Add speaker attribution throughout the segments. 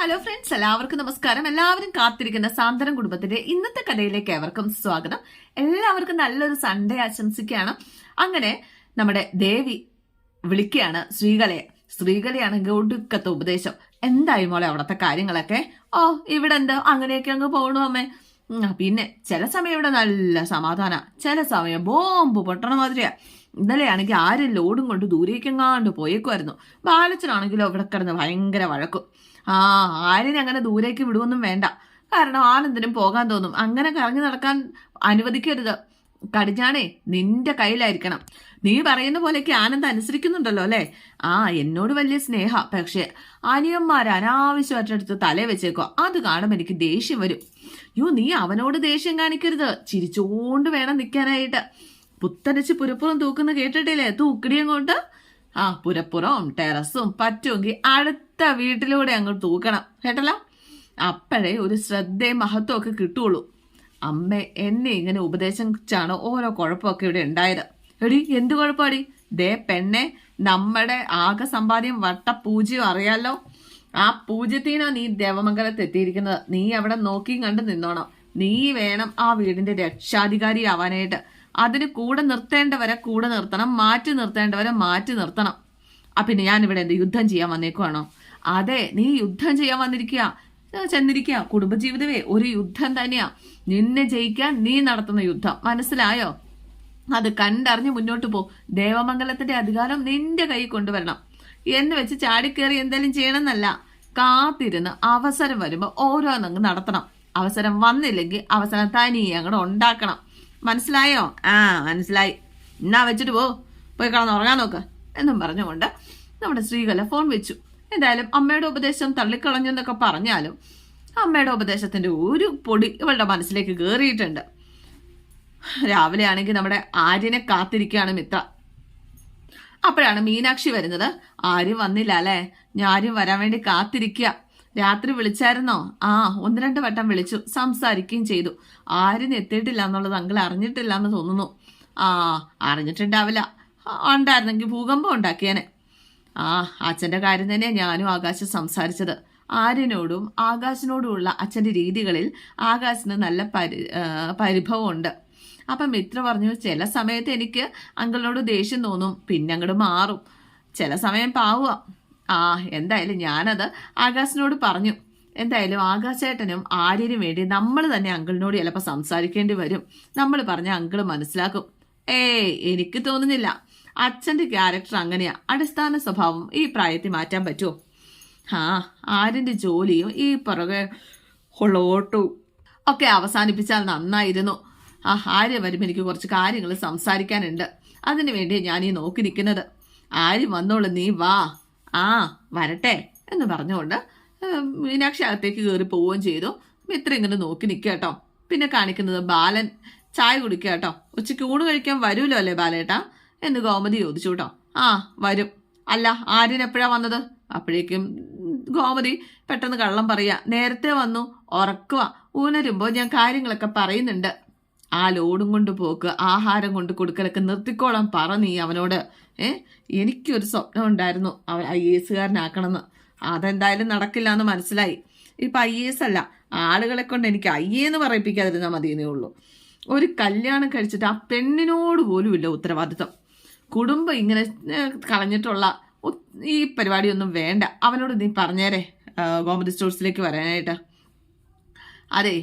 Speaker 1: Hello friends എല്ലാവർക്കും നമസ്കാരം. എല്ലാവരും കാത്തിരിക്കുന്ന സാന്ത്വനം കുടുംബത്തിന്റെ ഇന്നത്തെ കഥയിലേക്ക് ഏവർക്കും സ്വാഗതം. എല്ലാവർക്കും നല്ലൊരു സൺഡേ ആശംസിക്കുകയാണ്. അങ്ങനെ നമ്മുടെ ദേവി വിളിക്കുകയാണ് ശ്രീകലയെ ശ്രീകലയാണെങ്കിൽ ഒടുക്കത്തെ ഉപദേശം. എന്തായി മോളെ അവിടുത്തെ കാര്യങ്ങളൊക്കെ? ഓ ഇവിടെ എന്താ അങ്ങനെയൊക്കെ അങ്ങ് പോകണു അമ്മേ. പിന്നെ ചില സമയം ഇവിടെ നല്ല സമാധാന. ചില സമയം ബോംബ് പൊട്ടണ മാതിരിയാ. ഇന്നലെയാണെങ്കിൽ ആരും ലോഡും കൊണ്ട് ദൂരേക്കെങ്ങാണ്ട് പോയേക്കുമായിരുന്നു ബാലച്ചനാണെങ്കിലോ ഇവിടെ കിടന്ന് ഭയങ്കര വഴക്കും. ആ ആരും അങ്ങനെ ദൂരേക്ക് വിടുവൊന്നും വേണ്ട. കാരണം ആനന്ദിനും പോകാൻ തോന്നും. അങ്ങനെ കറങ്ങി നടക്കാൻ അനുവദിക്കരുത്. കടിഞ്ഞാണേ നിന്റെ കയ്യിലായിരിക്കണം. നീ പറയുന്ന പോലെയൊക്കെ ആനന്ദ് അനുസരിക്കുന്നുണ്ടല്ലോ അല്ലേ? ആ എന്നോട് വലിയ സ്നേഹ. പക്ഷെ അനിയന്മാർ അനാവശ്യമായിട്ടെടുത്ത് തലേ വെച്ചേക്കോ അത് കാണുമ്പോൾ എനിക്ക് ദേഷ്യം വരും. യോ നീ അവനോട് ദേഷ്യം കാണിക്കരുത്. ചിരിച്ചുകൊണ്ട് വേണം നിൽക്കാനായിട്ട്. പുത്തനച്ച് പുരപ്പുറം തൂക്കുന്ന കേട്ടിട്ടില്ലേ? തൂക്കിടിയും കൊണ്ട് ആ പുരപ്പുറവും ടെറസും പറ്റുമെങ്കിൽ അടുത്ത വീട്ടിലൂടെ അങ്ങോട്ട് തൂക്കണം. കേട്ടല്ലോ? അപ്പോഴേ ഒരു ശ്രദ്ധയും മഹത്വം ഒക്കെ കിട്ടുള്ളൂ. അമ്മ എന്നെ ഇങ്ങനെ ഉപദേശിച്ചാണ് ഓരോ കുഴപ്പമൊക്കെ ഇവിടെ ഉണ്ടായത്. എടി എന്ത് കുഴപ്പമാടി? ദേ പെണ്ണെ നമ്മുടെ ആകെ സമ്പാദ്യം വട്ട പൂജ്യം അറിയാലോ? ആ പൂജ്യത്തിനോ നീ ദേവമംഗലത്ത് എത്തിയിരിക്കുന്നത്. നീ അവിടെ നോക്കിയും കണ്ട് നിന്നോണം. നീ വേണം ആ വീടിന്റെ രക്ഷാധികാരി ആവാനായിട്ട്. അതിന് കൂടെ നിർത്തേണ്ടവരെ കൂടെ നിർത്തണം മാറ്റി നിർത്തേണ്ടവരെ മാറ്റി നിർത്തണം. ആ പിന്നെ ഞാൻ ഇവിടെ എന്ത് യുദ്ധം ചെയ്യാൻ വന്നേക്കുവാണോ? അതെ നീ യുദ്ധം ചെയ്യാൻ വന്നിരിക്കുക. ചെന്നിരിക്കുക. കുടുംബജീവിതമേ ഒരു യുദ്ധം തന്നെയാ. നിന്നെ ജയിക്കാൻ നീ നടത്തുന്ന യുദ്ധം. മനസ്സിലായോ? അത് കണ്ടറിഞ്ഞ് മുന്നോട്ട് പോ. ദേവമംഗലത്തിന്റെ അധികാരം നിന്റെ കൈ കൊണ്ടുവരണം. എന്ന് വെച്ച് ചാടിക്കേറി എന്തെങ്കിലും ചെയ്യണമെന്നല്ല. കാത്തിരുന്ന് അവസരം വരുമ്പോൾ ഓരോന്നങ്ങ് നടത്തണം. അവസരം വന്നില്ലെങ്കിൽ അവസരം തനിയെ അങ്ങോട്ട് ഉണ്ടാക്കണം. മനസ്സിലായോ? ആ മനസ്സിലായി. എന്നാ വെച്ചിട്ട് പോ. പോയി കളന്ന് ഉറങ്ങാൻ നോക്ക്. എന്നും പറഞ്ഞുകൊണ്ട് നമ്മുടെ ശ്രീകല ഫോൺ വെച്ചു. എന്തായാലും അമ്മയുടെ ഉപദേശം തള്ളിക്കളഞ്ഞു എന്നൊക്കെ പറഞ്ഞാലും അമ്മയുടെ ഉപദേശത്തിന്റെ ഒരു പൊടി ഇവളുടെ മനസ്സിലേക്ക് കയറിയിട്ടുണ്ട് രാവിലെ ആണെങ്കിൽ നമ്മുടെ ആര്യനെ കാത്തിരിക്കുകയാണ് മിത്ര. അപ്പോഴാണ് മീനാക്ഷി വരുന്നത്. ആരും വന്നില്ല അല്ലേ? ഞാരും വരാൻ വേണ്ടി കാത്തിരിക്കുക. രാത്രി വിളിച്ചായിരുന്നോ? ആ ഒന്ന് രണ്ട് വട്ടം വിളിച്ചു. സംസാരിക്കുകയും ചെയ്തു. ആരും എത്തിയിട്ടില്ല എന്നുള്ളത് അങ്കിൾ അറിഞ്ഞിട്ടില്ല എന്ന് തോന്നുന്നു. ആ അറിഞ്ഞിട്ടുണ്ടാവില്ല. ഉണ്ടായിരുന്നെങ്കിൽ ഭൂകമ്പം ഉണ്ടാക്കിയേനെ. ആ അച്ഛന്റെ കാര്യം തന്നെ ഞാനും ആകാശം സംസാരിച്ചത്. ആര്യനോടും ആകാശിനോടുമുള്ള അച്ഛന്റെ രീതികളിൽ ആകാശിന് നല്ല പരി പരിഭവമുണ്ട്. അപ്പം മിത്ര പറഞ്ഞു ചില സമയത്ത് എനിക്ക് അങ്കിളിനോട് ദേഷ്യം തോന്നും. പിന്നെ അങ്ങോട്ട് മാറും. ചില സമയം പാവുക. ആ എന്തായാലും ഞാനത് ആകാശിനോട് പറഞ്ഞു. എന്തായാലും ആകാശേട്ടനും ആര്യനും വേണ്ടി നമ്മൾ തന്നെ അങ്കിളിനോട് ചിലപ്പോൾ സംസാരിക്കേണ്ടി വരും. നമ്മൾ പറഞ്ഞ അങ്കിൾ മനസ്സിലാക്കും. ഏയ് എനിക്ക് തോന്നുന്നില്ല. അച്ഛന്റെ ക്യാരക്ടർ അങ്ങനെയാ. അടിസ്ഥാന സ്വഭാവം ഈ പ്രായത്തിൽ മാറ്റാൻ പറ്റുമോ? ആ ആര്യന്റെ ജോലിയും ഈ പുറകെ ഹുളോട്ടു ഒക്കെ അവസാനിപ്പിച്ചാൽ നന്നായിരുന്നു. ആ ആര്യ വരുമ്പോൾ എനിക്ക് കുറച്ച് കാര്യങ്ങൾ സംസാരിക്കാനുണ്ട്. അതിനു വേണ്ടി ഞാൻ ഈ നോക്കി നിൽക്കുന്നത്. ആര്യം വന്നോളൂ നീ വാ. ആ വരട്ടെ എന്ന് പറഞ്ഞുകൊണ്ട് മീനാക്ഷി അകത്തേക്ക് കയറി പോവുകയും ചെയ്തു. മിത്ര ഇങ്ങനെ നോക്കി നിൽക്കുക കേട്ടോ. പിന്നെ കാണിക്കുന്നത് ബാലൻ ചായ കുടിക്കുക കേട്ടോ. ഉച്ചയ്ക്ക് ഊണ് കഴിക്കാൻ വരൂലോ അല്ലേ ബാലേട്ടാ? എന്ന് ഗോമതി ചോദിച്ചു കേട്ടോ. ആ വരും. അല്ല ആര്യൻ എപ്പോഴാ വന്നത്? അപ്പോഴേക്കും ഗോമതി പെട്ടെന്ന് കള്ളം പറയുക നേരത്തെ വന്നു ഉറക്കുക ഊനരുമ്പോൾ ഞാൻ കാര്യങ്ങളൊക്കെ പറയുന്നുണ്ട്. ആ ലോഡും കൊണ്ട് പോക്ക് ആഹാരം കൊണ്ട് കൊടുക്കലൊക്കെ നിർത്തിക്കോളാൻ നീ അവനോട് ഏ എനിക്കൊരു സ്വപ്നം ഉണ്ടായിരുന്നു. അവൻ ഐ എ എസ്സുകാരനാക്കണമെന്ന്. അതെന്തായാലും നടക്കില്ല എന്ന് മനസ്സിലായി. ഇപ്പം ഐ എ എസ് അല്ല ആളുകളെ കൊണ്ട് എനിക്ക് ഐ എ എന്ന് പറയിപ്പിക്കാതിരുന്നാൽ മതിയെന്നേ ഉള്ളൂ. ഒരു കല്യാണം കഴിച്ചിട്ട് ആ പെണ്ണിനോട് പോലും ഇല്ല ഉത്തരവാദിത്വം. കുടുംബം ഇങ്ങനെ കളഞ്ഞിട്ടുള്ള ഈ പരിപാടിയൊന്നും വേണ്ട. അവനോട് നീ പറഞ്ഞേരെ ഗോമതി സ്റ്റോഴ്സിലേക്ക് വരാനായിട്ട്. അതെ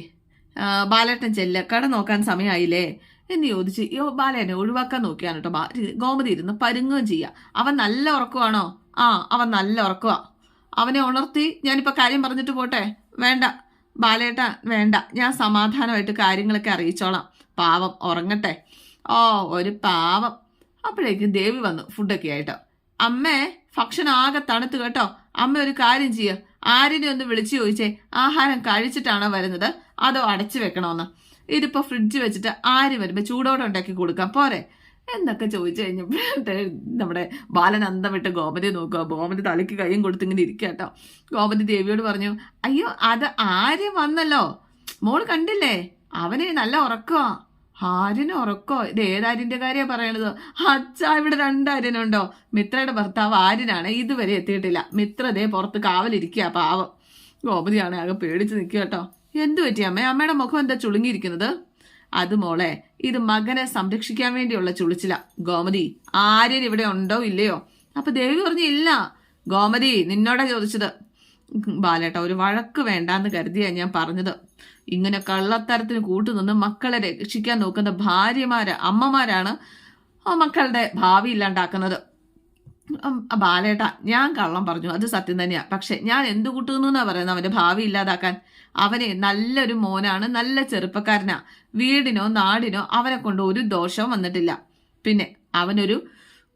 Speaker 1: ബാലേട്ടൻ ചെല്ല കട നോക്കാൻ സമയമായില്ലേ എന്ന് ചോദിച്ച് യോ ബാലേനെ ഒഴിവാക്കാൻ നോക്കിയാണ് കേട്ടോ ഗോമതി ഇരുന്ന് പരുങ്ങുകയും ചെയ്യുക അവൻ നല്ല ഉറക്കമാണോ ആ അവൻ നല്ല ഉറക്കുവാ. അവനെ ഉണർത്തി ഞാനിപ്പോൾ കാര്യം പറഞ്ഞിട്ട് പോട്ടെ? വേണ്ട ബാലേട്ട വേണ്ട. ഞാൻ സമാധാനമായിട്ട് കാര്യങ്ങളൊക്കെ അറിയിച്ചോളാം. പാവം ഉറങ്ങട്ടെ. ഓ ഒരു പാവം. അപ്പോഴേക്കും ദേവി വന്നു ഫുഡൊക്കെ ആയിട്ടോ. അമ്മേ ഭക്ഷണം ആകെ തണുത്ത് കേട്ടോ. അമ്മ ഒരു കാര്യം ചെയ്യ. ആരിനെ ഒന്ന് വിളിച്ചു ചോദിച്ചേ ആഹാരം കഴിച്ചിട്ടാണോ വരുന്നത്? അതോ അടച്ചു വെക്കണമെന്ന് ഇതിപ്പോ ഫ്രിഡ്ജ് വെച്ചിട്ട് ആര് വരുമ്പോൾ ചൂടോടെ ഉണ്ടാക്കി കൊടുക്കാം പോരെ. എന്നൊക്കെ ചോദിച്ചു കഴിഞ്ഞപ്പോൾ നമ്മുടെ ബാലൻ അന്തം വിട്ട് ഗോമതി നോക്കുക. ഗോമതി തലയ്ക്ക് കൈയും കൊടുത്ത് ഇങ്ങനെ ഇരിക്കുക കേട്ടോ. ഗോമതി ദേവിയോട് പറഞ്ഞു അയ്യോ അത് ആര്യം വന്നല്ലോ? മോൾ കണ്ടില്ലേ? അവനെ നല്ല ഉറക്കമാ ആര്യന് ഉറക്കോ? ഇത് ഏതാരിന്റെ കാര്യമാണ് പറയണത്? അച്ഛാ ഇവിടെ രണ്ടാര്യനുണ്ടോ? മിത്രയുടെ ഭർത്താവ് ആര്യനാണ്. ഇതുവരെ എത്തിയിട്ടില്ല. മിത്രതേ പുറത്ത് കാവലിരിക്കുക പാവം. ഗോപതിയാണ് ആകെ പേടിച്ച് നിൽക്കുക കേട്ടോ. എന്തു പറ്റി അമ്മേ? അമ്മയുടെ മുഖം എന്താ ചുളുങ്ങിയിരിക്കുന്നത്? അത് മോളെ ഇത് മകനെ സംരക്ഷിക്കാൻ വേണ്ടിയുള്ള ചുളിച്ചില. ഗോമതി ആര്യൻ ഇവിടെ ഉണ്ടോ ഇല്ലയോ? അപ്പൊ ദേവി പറഞ്ഞു ഇല്ല. ഗോമതി നിന്നോടാ ചോദിച്ചത്. ബാലേട്ട ഒരു വഴക്ക് വേണ്ടാന്ന് കരുതിയാ ഞാൻ പറഞ്ഞത്. ഇങ്ങനെ കള്ളത്തരത്തിന് കൂട്ടുനിന്ന് മക്കളെ രക്ഷിക്കാൻ നോക്കുന്ന ഭാര്യമാര് അമ്മമാരാണ് ആ മക്കളുടെ ഭാവി ഇല്ലാണ്ടാക്കുന്നത്. ബാലേട്ട ഞാൻ കള്ളം പറഞ്ഞു. അത് സത്യം തന്നെയാണ് പക്ഷെ ഞാൻ എന്ത് കൂട്ടുന്നു എന്നാ പറയുന്നത്? അവന്റെ ഭാവി ഇല്ലാതാക്കാൻ. അവനെ നല്ലൊരു മോനാണ് നല്ല ചെറുപ്പക്കാരനാ. വീടിനോ നാടിനോ അവനെ കൊണ്ട് ഒരു ദോഷവും വന്നിട്ടില്ല. പിന്നെ അവനൊരു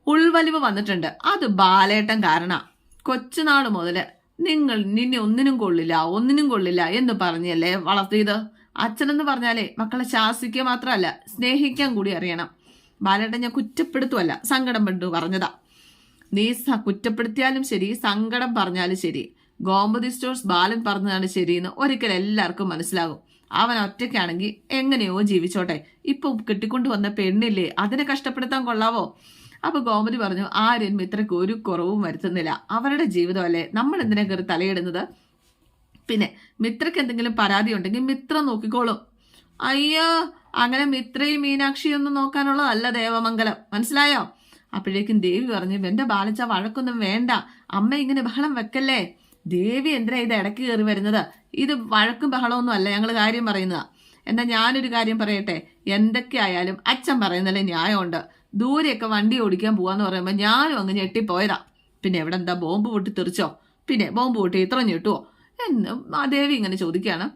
Speaker 1: ഉൾവലിവ് വന്നിട്ടുണ്ട്. അത് ബാലേട്ടൻ കാരണ. കൊച്ചുനാൾ മുതൽ നിങ്ങൾ നിന്നെ ഒന്നിനും കൊള്ളില്ല ഒന്നിനും കൊള്ളില്ല എന്ന് പറഞ്ഞല്ലേ വളർത്തിയത്? അച്ഛനെന്ന് പറഞ്ഞാലേ മക്കളെ ശാസിക്കുക മാത്രമല്ല സ്നേഹിക്കാൻ കൂടി അറിയണം. ബാലേട്ടൻ ഞാൻ കുറ്റപ്പെടുത്തുമല്ല സങ്കടം പെട്ടു പറഞ്ഞതാ. നീ കുറ്റപ്പെടുത്തിയാലും ശരി സങ്കടം പറഞ്ഞാലും ശരി. ഗോമതി സ്റ്റോഴ്സ് ബാലൻ പറഞ്ഞതാണ് ശരിയെന്ന് ഒരിക്കൽ എല്ലാവർക്കും മനസ്സിലാകും. അവൻ ഒറ്റയ്ക്കാണെങ്കിൽ എങ്ങനെയോ ജീവിച്ചോട്ടെ. ഇപ്പൊ കെട്ടിക്കൊണ്ട് വന്ന പെണ്ണില്ലേ അതിനെ കഷ്ടപ്പെടുത്താൻ കൊള്ളാവോ? അപ്പൊ ഗോമതി പറഞ്ഞു ആരും മിത്രയ്ക്ക് ഒരു കുറവും വരുത്തുന്നില്ല. അവരുടെ ജീവിതമല്ലേ? നമ്മൾ എന്തിനാ കയറി തലയിടുന്നത്? പിന്നെ മിത്രയ്ക്ക് എന്തെങ്കിലും പരാതി ഉണ്ടെങ്കിൽ മിത്ര നോക്കിക്കോളും. അയ്യോ അങ്ങനെ മിത്രയും മീനാക്ഷിയും ഒന്നും നോക്കാനുള്ളതല്ല ദേവമംഗലം. മനസ്സിലായോ? അപ്പോഴേക്കും ദേവി പറഞ്ഞു എന്റെ ബാലിച്ച വഴക്കൊന്നും വേണ്ട. അമ്മ ഇങ്ങനെ ബഹളം വെക്കല്ലേ? ദേവി എന്തിനാ ഇത് ഇടയ്ക്ക് കയറി വരുന്നത്? ഇത് വഴക്കും ബഹളമൊന്നും അല്ല ഞങ്ങൾ കാര്യം പറയുന്നതാ. എന്നാ ഞാനൊരു കാര്യം പറയട്ടെ? എന്തൊക്കെ ആയാലും അച്ഛൻ പറയുന്നതിൽ ന്യായമുണ്ട്. ദൂരെയൊക്കെ വണ്ടി ഓടിക്കാൻ പോകാന്ന് പറയുമ്പോൾ ഞാനും അങ്ങ് ഞെട്ടിപ്പോയതാ. പിന്നെ എവിടെ എന്താ ബോംബ് പൊട്ടി തെറിച്ചോ? പിന്നെ ബോംബ് പൊട്ടി ഇത്ര ഞെട്ടുവോ? എന്ന് ദേവി ഇങ്ങനെ ചോദിക്കുകയാണ്.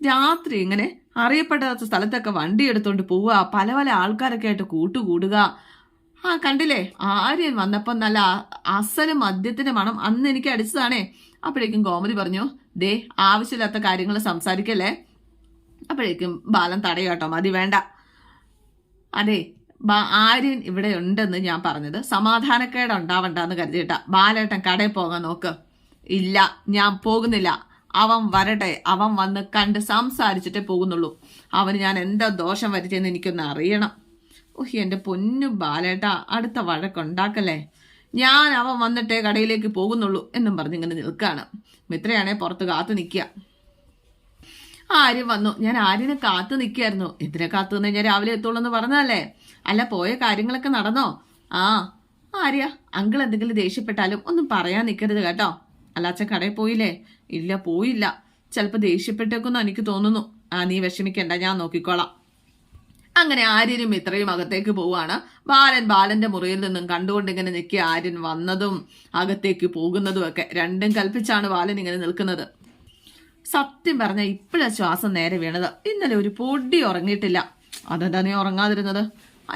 Speaker 1: രാത്രി ഇങ്ങനെ അറിയപ്പെടാത്ത സ്ഥലത്തൊക്കെ വണ്ടി എടുത്തോണ്ട് പോവുക പല പല ആൾക്കാരൊക്കെ ആയിട്ട് കൂട്ടുകൂടുക. ആ കണ്ടില്ലേ? ആര്യൻ വന്നപ്പോൾ നല്ല അസൽ മദ്യത്തിന്റെ മണം അന്ന് എനിക്ക് അടിച്ചതാണേ. അപ്പോഴേക്കും കോമതി പറഞ്ഞു ദേ ആവശ്യമില്ലാത്ത കാര്യങ്ങൾ സംസാരിക്കല്ലേ? അപ്പോഴേക്കും ബാലൻ തടയാട്ടോ മതി വേണ്ട. അതെ ആര്യൻ ഇവിടെ ഉണ്ടെന്ന് ഞാൻ പറഞ്ഞത് സമാധാനക്കേട് ഉണ്ടാവണ്ടെന്ന് കരുതിയിട്ട. ബാലേട്ടൻ കടയിൽ പോകാൻ നോക്ക്. ഇല്ല ഞാൻ പോകുന്നില്ല. അവൻ വരട്ടെ. അവൻ വന്ന് കണ്ട് സംസാരിച്ചിട്ടേ പോകുന്നുള്ളൂ. അവന് ഞാൻ എന്താ ദോഷം വരുത്തിയെന്ന് എനിക്കൊന്ന് അറിയണം. ഓഹ് എന്റെ പൊന്നു ബാലേട്ട അടുത്ത വഴക്കുണ്ടാക്കല്ലേ ഞാൻ അവൻ വന്നിട്ടേ കടയിലേക്ക് പോകുന്നുള്ളൂ എന്നും പറഞ്ഞിങ്ങനെ നിൽക്കുകയാണ് മിത്രയാണെ പുറത്ത് കാത്തു നിൽക്കുക. ആര്യം വന്നു. ഞാൻ ആര്യനെ കാത്തു നിൽക്കായിരുന്നു എന്തിനെ കാത്തു നിന്ന്? ഞാൻ രാവിലെ എത്തുള്ളൂ എന്ന് പറഞ്ഞതല്ലേ? അല്ല പോയ കാര്യങ്ങളൊക്കെ നടന്നോ? ആ ആര്യ അങ്കിൾ എന്തെങ്കിലും ദേഷ്യപ്പെട്ടാലും ഒന്നും പറയാൻ നിൽക്കരുത് കേട്ടോ. അല്ല അച്ഛൻ കടയിൽ പോയില്ലേ? ഇല്ല പോയില്ല. ചിലപ്പോൾ ദേഷ്യപ്പെട്ടേക്കൊന്നും എനിക്ക് തോന്നുന്നു. ആ നീ വിഷമിക്കണ്ട ഞാൻ നോക്കിക്കോളാം. അങ്ങനെ ആര്യനും ഇത്രയും അകത്തേക്ക് പോവാണ് ബാലൻ ബാലന്റെ മുറിയിൽ നിന്നും കണ്ടുകൊണ്ട് ഇങ്ങനെ നിൽക്കി ആര്യൻ വന്നതും അകത്തേക്ക് പോകുന്നതും ഒക്കെ രണ്ടും കൽപ്പിച്ചാണ് ബാലൻ ഇങ്ങനെ നിൽക്കുന്നത്. സത്യം പറഞ്ഞ ഇപ്പോഴാ ശ്വാസം നേരെ വീണത്. ഇന്നലെ ഒരു പൊടി ഉറങ്ങിയിട്ടില്ല. അതെന്താ നീ ഉറങ്ങാതിരുന്നത്?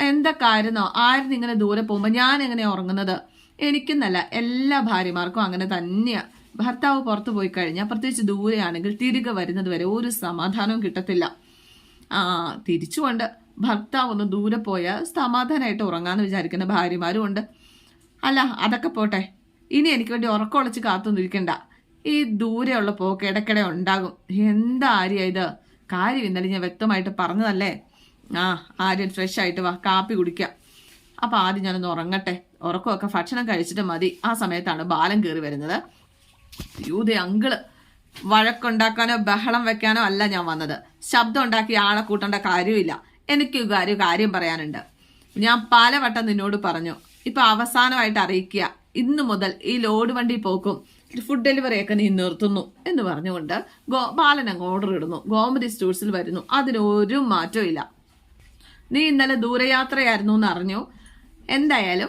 Speaker 1: എന്താ കാര്യമോ ആയിരുന്നു ഇങ്ങനെ ദൂരെ പോകുമ്പോൾ ഞാൻ എങ്ങനെയാ ഉറങ്ങുന്നത്? എനിക്കെന്നല്ല എല്ലാ ഭാര്യമാർക്കും അങ്ങനെ തന്നെയാ. ഭർത്താവ് പുറത്തു പോയി കഴിഞ്ഞാൽ പ്രത്യേകിച്ച് ദൂരെയാണെങ്കിൽ തിരികെ വരുന്നത് വരെ ഒരു സമാധാനവും കിട്ടത്തില്ല. ആ തിരിച്ചുകൊണ്ട് ഭർത്താവ് ഒന്ന് ദൂരെ പോയാൽ സമാധാനമായിട്ട് ഉറങ്ങാന്ന് വിചാരിക്കുന്ന ഭാര്യമാരും ഉണ്ട്. അല്ല അതൊക്കെ പോട്ടെ. ഇനി എനിക്ക് വേണ്ടി ഉറക്കമൊളച്ച് കാത്തുനിൽക്കണ്ട ഈ ദൂരെയുള്ള പോക്ക് ഇടയ്ക്കിടെ ഉണ്ടാകും. എന്താ ആര്യ ഇത്? കാര്യം ഇന്നലെ ഞാൻ വ്യക്തമായിട്ട് പറഞ്ഞതല്ലേ? ആ ആര്യൻ ഫ്രഷ് ആയിട്ട് വാ കാപ്പി കുടിക്കാം. അപ്പൊ ആദ്യം ഞാനൊന്ന് ഉറങ്ങട്ടെ. ഉറക്കമൊക്കെ ഭക്ഷണം കഴിച്ചിട്ട് മതി. ആ സമയത്താണ് ബാലം കയറി വരുന്നത്. യൂതെ അങ്കിൾ. വഴക്കുണ്ടാക്കാനോ ബഹളം വെക്കാനോ അല്ല ഞാൻ വന്നത്. ശബ്ദം ഉണ്ടാക്കി ആളെ കൂട്ടേണ്ട കാര്യമില്ല. എനിക്ക് കാര്യം കാര്യം പറയാനുണ്ട്. ഞാൻ പലവട്ടം നിന്നോട് പറഞ്ഞു ഇപ്പൊ അവസാനമായിട്ട് അറിയിക്കുക ഇന്നു മുതൽ ഈ ലോഡ് വണ്ടി പോക്കും ഫുഡ് ഡെലിവറി ഒക്കെ നീ നിർത്തുന്നു എന്ന് പറഞ്ഞുകൊണ്ട് ഗോ ബാലൻ അങ്ങ് ഓർഡർ ഇടുന്നു. ഗോമതി സ്റ്റോഴ്സിൽ വരുന്നു. അതിനൊരു മാറ്റവും ഇല്ല. നീ ഇന്നലെ ദൂരയാത്രയായിരുന്നു എന്ന് അറിഞ്ഞു. എന്തായാലും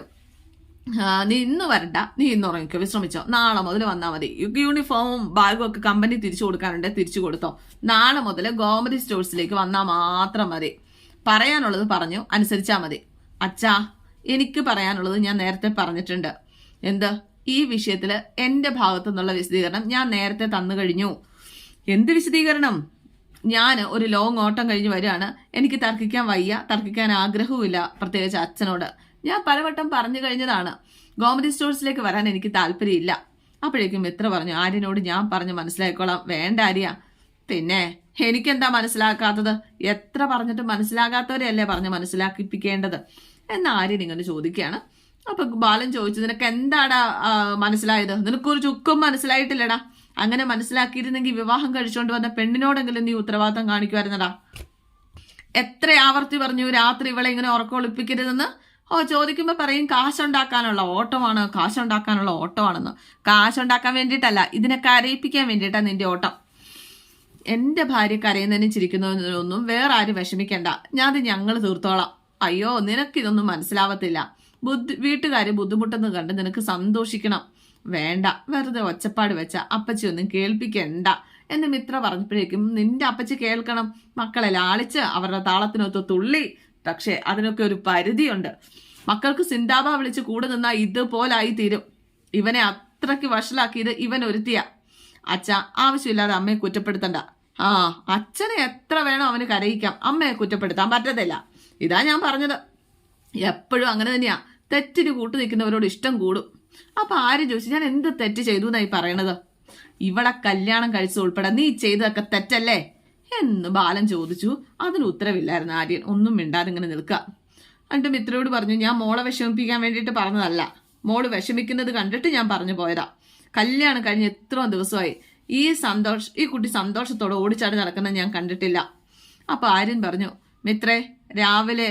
Speaker 1: നീ ഇന്ന് വരണ്ട. നീ ഇന്ന് ഉറങ്ങിക്കോ. വിശ്രമിച്ചോ. നാളെ മുതൽ വന്നാൽ മതി. യൂണിഫോമും ബാഗും ഒക്കെ കമ്പനി തിരിച്ചു കൊടുക്കാനുണ്ട്. തിരിച്ചു കൊടുത്തോ. നാളെ മുതൽ ഗോമതി സ്റ്റോഴ്സിലേക്ക് വന്നാൽ മാത്രം മതി. പറയാനുള്ളത് പറഞ്ഞു. അനുസരിച്ചാൽ മതി. അച്ഛാ എനിക്ക് പറയാനുള്ളത് ഞാൻ നേരത്തെ പറഞ്ഞിട്ടുണ്ട്. എന്ത്? ഈ വിഷയത്തിൽ എന്റെ ഭാഗത്തു നിന്നുള്ള വിശദീകരണം ഞാൻ നേരത്തെ തന്നു കഴിഞ്ഞു. എന്ത് വിശദീകരണം? ഞാൻ ഒരു ലോങ് ഓട്ടം കഴിഞ്ഞ് വരികയാണ്. എനിക്ക് തർക്കിക്കാൻ വയ്യ. തർക്കിക്കാൻ ആഗ്രഹവുമില്ല പ്രത്യേകിച്ച് അച്ഛനോട്. ഞാൻ പലവട്ടം പറഞ്ഞു കഴിഞ്ഞതാണ്. ഗോമതി സ്റ്റോഴ്സിലേക്ക് വരാൻ എനിക്ക് താല്പര്യമില്ല. അപ്പോഴേക്കും മിത്ര പറഞ്ഞു ആര്യനോട് ഞാൻ പറഞ്ഞു മനസ്സിലാക്കിക്കോളാം. വേണ്ട ആര്യ. പിന്നെ എനിക്കെന്താ മനസ്സിലാക്കാത്തത്? എത്ര പറഞ്ഞിട്ട് മനസ്സിലാകാത്തവരെയല്ലേ പറഞ്ഞ് മനസ്സിലാക്കിപ്പിക്കേണ്ടത്? എന്ന് ആര്യൻ ഇങ്ങനെ ചോദിക്കുകയാണ്. അപ്പൊ ബാലൻ ചോദിച്ചു നിനക്ക് എന്താടാ മനസ്സിലായത്? നിനക്കൊരു ചുക്കും മനസ്സിലായിട്ടില്ലടാ. അങ്ങനെ മനസ്സിലാക്കിയിരുന്നെങ്കിൽ വിവാഹം കഴിച്ചുകൊണ്ട് വന്ന പെണ്ണിനോടെങ്കിലും നീ ഉത്തരവാദിത്തം കാണിക്കുമായിരുന്നടാ. എത്ര ആവർത്തി പറഞ്ഞു രാത്രി ഇവളെ ഇങ്ങനെ ഉറക്കൊളിപ്പിക്കരുതെന്ന്. ഓ ചോദിക്കുമ്പോ പറയും കാശുണ്ടാക്കാനുള്ള ഓട്ടമാണ് കാശുണ്ടാക്കാനുള്ള ഓട്ടമാണെന്ന്. കാശുണ്ടാക്കാൻ വേണ്ടിയിട്ടല്ല ഇതിനെ കരയിപ്പിക്കാൻ വേണ്ടിയിട്ടാണ് നിന്റെ ഓട്ടം. എന്റെ ഭാര്യ കരയുന്നതിനും ചിരിക്കുന്നതിനൊന്നും വേറെ ആരും വിഷമിക്കണ്ട. ഞാൻ അത് ഞങ്ങൾ തീർത്തോളാം. അയ്യോ നിനക്കിതൊന്നും മനസ്സിലാവത്തില്ല. ബുദ്ധി വീട്ടുകാർ ബുദ്ധിമുട്ടെന്ന് കണ്ട് നിനക്ക് സന്തോഷിക്കണം. വേണ്ട വെറുതെ ഒച്ചപ്പാട് വെച്ച അപ്പച്ചി ഒന്നും കേൾപ്പിക്കണ്ട എന്ന് മിത്ര പറഞ്ഞപ്പോഴേക്കും നിന്റെ അപ്പച്ചി കേൾക്കണം. മക്കളെ ലാളിച്ച് അവരുടെ താളത്തിനൊത്ത് തുള്ളി. പക്ഷേ അതിനൊക്കെ ഒരു പരിധിയുണ്ട്. മക്കൾക്ക് സിന്താബ വിളിച്ച് കൂടെ നിന്നാ ഇതുപോലായി തീരും. ഇവനെ അത്രയ്ക്ക് വഷളാക്കിയത് ഇവൻ ഒരുത്തിയ. അച്ഛ ആവശ്യമില്ലാതെ അമ്മയെ കുറ്റപ്പെടുത്തണ്ട. ആ അച്ഛനെ എത്ര വേണോ അവന് കരയിക്കാം. അമ്മയെ കുറ്റപ്പെടുത്താൻ പറ്റത്തില്ല. ഇതാ ഞാൻ പറഞ്ഞത്. എപ്പോഴും അങ്ങനെ തന്നെയാ. തെറ്റിന് കൂട്ടു നിൽക്കുന്നവരോട് ഇഷ്ടം കൂടും. അപ്പൊ ആര് ചോദിച്ചു? ഞാൻ എന്ത് തെറ്റ് ചെയ്തു എന്നായി പറയണത്? ഇവളെ കല്യാണം കഴിച്ചു ഉൾപ്പെടെ നീ ചെയ്തതൊക്കെ തെറ്റല്ലേ? എന്ന് ബാലൻ ചോദിച്ചു. അതിന് ഉത്തരവില്ലായിരുന്നു ആര്യൻ. ഒന്നും മിണ്ടാതെ ഇങ്ങനെ നിൽക്കുക. എന്നിട്ട് മിത്രയോട് പറഞ്ഞു ഞാൻ മോളെ വിഷമിപ്പിക്കാൻ വേണ്ടിയിട്ട് പറഞ്ഞതല്ല. മോൾ വിഷമിക്കുന്നത് കണ്ടിട്ട് ഞാൻ പറഞ്ഞു പോയതാ. കല്യാണം കഴിഞ്ഞ് എത്ര ദിവസമായി. ഈ സന്തോഷ ഈ കുട്ടി സന്തോഷത്തോടെ ഓടിച്ചാടി നടക്കുന്നത് ഞാൻ കണ്ടിട്ടില്ല. അപ്പൊ ആര്യൻ പറഞ്ഞു മിത്രേ രാവിലെ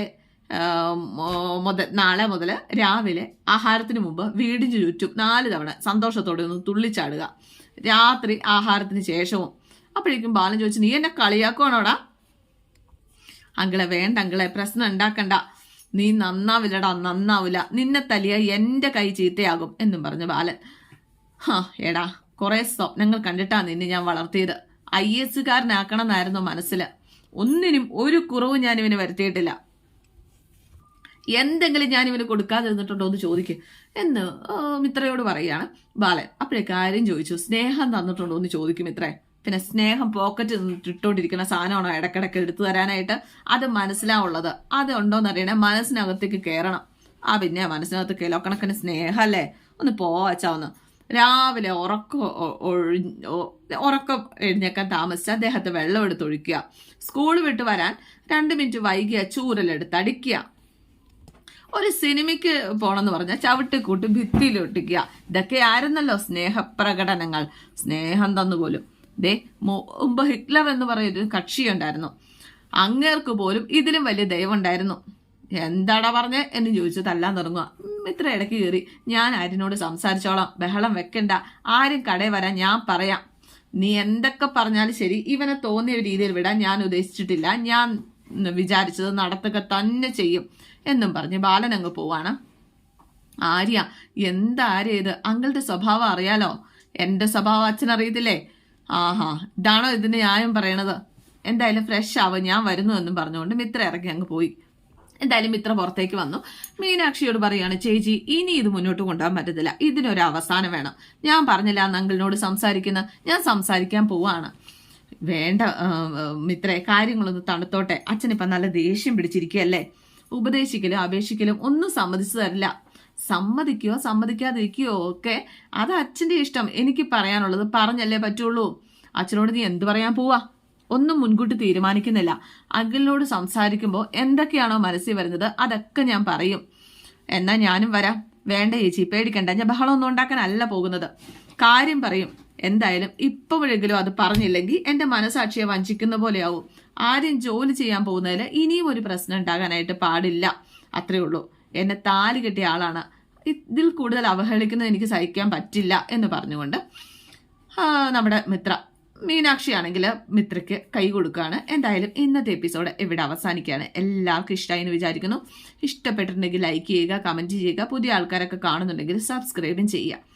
Speaker 1: മുതൽ നാളെ മുതൽ രാവിലെ ആഹാരത്തിന് മുമ്പ് വീടിന് ചുറ്റും നാല് തവണ സന്തോഷത്തോടെ ഒന്ന് തുള്ളിച്ചാടുക. രാത്രി ആഹാരത്തിന് ശേഷവും. അപ്പോഴേക്കും ബാലൻ ചോദിച്ചു നീ എന്നെ കളിയാക്കുവാണോടാ? അങ്കിളെ വേണ്ട അങ്കിളെ പ്രശ്നം ഉണ്ടാക്കണ്ട. നീ നന്നാവില്ലടാ നന്നാവില്ല നിന്നെ തലിയ എന്റെ കൈ ചീത്തയാകും എന്നും പറഞ്ഞു ബാലൻ. ഹാ എടാ കുറെ സ്വപ്നങ്ങൾ കണ്ടിട്ടാ നിന്നെ ഞാൻ വളർത്തിയത്. ഐ. എസ്. കാരനാക്കണം എന്നായിരുന്നു മനസ്സിൽ ഒന്നിനും ഒരു കുറവും ഞാൻ ഇവന് വരുത്തിയിട്ടില്ല. എന്തെങ്കിലും ഞാൻ ഇവന് കൊടുക്കാതിരുന്നിട്ടുണ്ടോ എന്ന് ചോദിക്കും. എന്ന് മിത്രയോട് പറയുകയാണ് ബാലൻ അപ്പോഴേ കാര്യം ചോദിച്ചു സ്നേഹം തന്നിട്ടുണ്ടോ? എന്ന് ചോദിക്കും മിത്രേ. പിന്നെ സ്നേഹം പോക്കറ്റ് ഇട്ടുകൊണ്ടിരിക്കുന്ന സാധനമാണോ ഇടക്കിടക്ക് എടുത്തു തരാനായിട്ട്? അത് മനസ്സിലാവുള്ളത് അത് ഉണ്ടോന്ന് അറിയണേ മനസ്സിനകത്തേക്ക് കയറണം ആ പിന്നെ മനസ്സിനകത്ത് കിലോ കണക്കിന് സ്നേഹമല്ലേ ഒന്ന് പോവാച്ചാ ഒന്ന്. രാവിലെ ഉറക്കം ഉറക്കം എഴുന്നേക്കാൻ താമസിച്ച് അദ്ദേഹത്തെ വെള്ളം എടുത്തൊഴിക്കുക സ്കൂൾ വിട്ട് വരാൻ രണ്ട് മിനിറ്റ് വൈകിയ ചൂരലെടുത്ത് അടിക്കുക. ഒരു സിനിമയ്ക്ക് പോണെന്ന് പറഞ്ഞാൽ ചവിട്ടിക്കൂട്ടി ഭിത്തിയിൽ ഒട്ടിക്കുക. ഇതൊക്കെ ആയിരുന്നല്ലോ സ്നേഹപ്രകടനങ്ങൾ. സ്നേഹം തന്നുപോലും ദേ മുമ്പ് ഹിറ്റ്ലർ എന്ന് പറയുന്നൊരു കക്ഷിയുണ്ടായിരുന്നു. അങ്ങേർക്ക് പോലും ഇതിലും വലിയ ദൈവം ഉണ്ടായിരുന്നു എന്താടാ പറഞ്ഞ് എന്ന് ചോദിച്ചു തല്ലാൻ തുടങ്ങുക ഇത്ര ഇടയ്ക്ക് കയറി. ഞാൻ ആര്യനോട് സംസാരിച്ചോളാം. ബഹളം വെക്കണ്ട. ആരും കടയിൽ വരാൻ ഞാൻ പറയാം. നീ എന്തൊക്കെ പറഞ്ഞാലും ശരി. ഇവനെ തോന്നിയ രീതിയിൽ വിടാൻ ഞാൻ ഉദ്ദേശിച്ചിട്ടില്ല. ഞാൻ വിചാരിച്ചത് നടത്തുക തന്നെ ചെയ്യും എന്നും പറഞ്ഞ് ബാലൻ അങ്ങ് പോവാണ്. ആര്യ എന്താ ആര്യ ഇത്? അങ്കിളുടെ സ്വഭാവം അറിയാലോ? എന്റെ സ്വഭാവം അച്ഛൻ അറിയത്തില്ലേ? ആഹാ ഇതാണോ ഇതിന് ന്യായം പറയണത്? എന്തായാലും ഫ്രഷ് ആവും ഞാൻ വരുന്നു എന്നും പറഞ്ഞുകൊണ്ട് മിത്ര ഇറങ്ങി അങ്ങ് പോയി. എന്തായാലും മിത്ര പുറത്തേക്ക് വന്നു. മീനാക്ഷിയോട് പറയാണ് ചേച്ചി ഇനി ഇത് മുന്നോട്ട് കൊണ്ടുപോകാൻ പറ്റത്തില്ല. ഇതിനൊരു അവസാനം വേണം. ഞാൻ പറഞ്ഞില്ല അന്ന് അങ്കിളിനോട് സംസാരിക്കുന്ന ഞാൻ സംസാരിക്കാൻ പോവാണ്. വേണ്ട മിത്രേ കാര്യങ്ങളൊന്ന് തണുത്തോട്ടെ. അച്ഛനിപ്പം നല്ല ദേഷ്യം പിടിച്ചിരിക്കുകയല്ലേ? ഉപദേശിക്കലും അപേക്ഷിക്കലും ഒന്നും സമ്മതിച്ചു തരില്ല. സമ്മതിക്കുകയോ സമ്മതിക്കാതിരിക്കുകയോ ഒക്കെ അത് അച്ഛന്റെ ഇഷ്ടം. എനിക്ക് പറയാനുള്ളത് പറഞ്ഞല്ലേ പറ്റുള്ളൂ. അച്ഛനോട് നീ എന്ത് പറയാൻ പോവാ? ഒന്നും മുൻകൂട്ടി തീരുമാനിക്കുന്നില്ല. അഖിലിനോട് സംസാരിക്കുമ്പോൾ എന്തൊക്കെയാണോ മനസ്സിൽ വരുന്നത് അതൊക്കെ ഞാൻ പറയും. എന്നാ ഞാനും വരാം. വേണ്ട ചേച്ചി പേടിക്കണ്ട. ഞാൻ ബഹളമൊന്നും ഉണ്ടാക്കാനല്ല പോകുന്നത്. കാര്യം പറയും. എന്തായാലും ഇപ്പോഴെങ്കിലും അത് പറഞ്ഞില്ലെങ്കിൽ എന്റെ മനസാക്ഷിയെ വഞ്ചിക്കുന്ന പോലെയാവും. ആരും ജോലി ചെയ്യാൻ പോകുന്നതിൽ ഇനിയും ഒരു പ്രശ്നം ഉണ്ടാകാനായിട്ട് പാടില്ല. അത്രേ ഉള്ളൂ. എന്നെ താലി കെട്ടിയ ആളാണ്. ഇതിൽ കൂടുതൽ അവഹേളിക്കുന്നത് എനിക്ക് സഹിക്കാൻ പറ്റില്ല എന്ന് പറഞ്ഞുകൊണ്ട് നമ്മുടെ മിത്ര. മീനാക്ഷി ആണെങ്കിൽ മിത്രയ്ക്ക് കൈ കൊടുക്കുകയാണ് എന്തായാലും ഇന്നത്തെ എപ്പിസോഡ് ഇവിടെ അവസാനിക്കുകയാണ്. എല്ലാവർക്കും ഇഷ്ടമായി എന്ന് വിചാരിക്കുന്നു. ഇഷ്ടപ്പെട്ടിട്ടുണ്ടെങ്കിൽ ലൈക്ക് ചെയ്യുക കമന്റ് ചെയ്യുക. പുതിയ ആൾക്കാരൊക്കെ കാണുന്നുണ്ടെങ്കിൽ സബ്സ്ക്രൈബും ചെയ്യുക.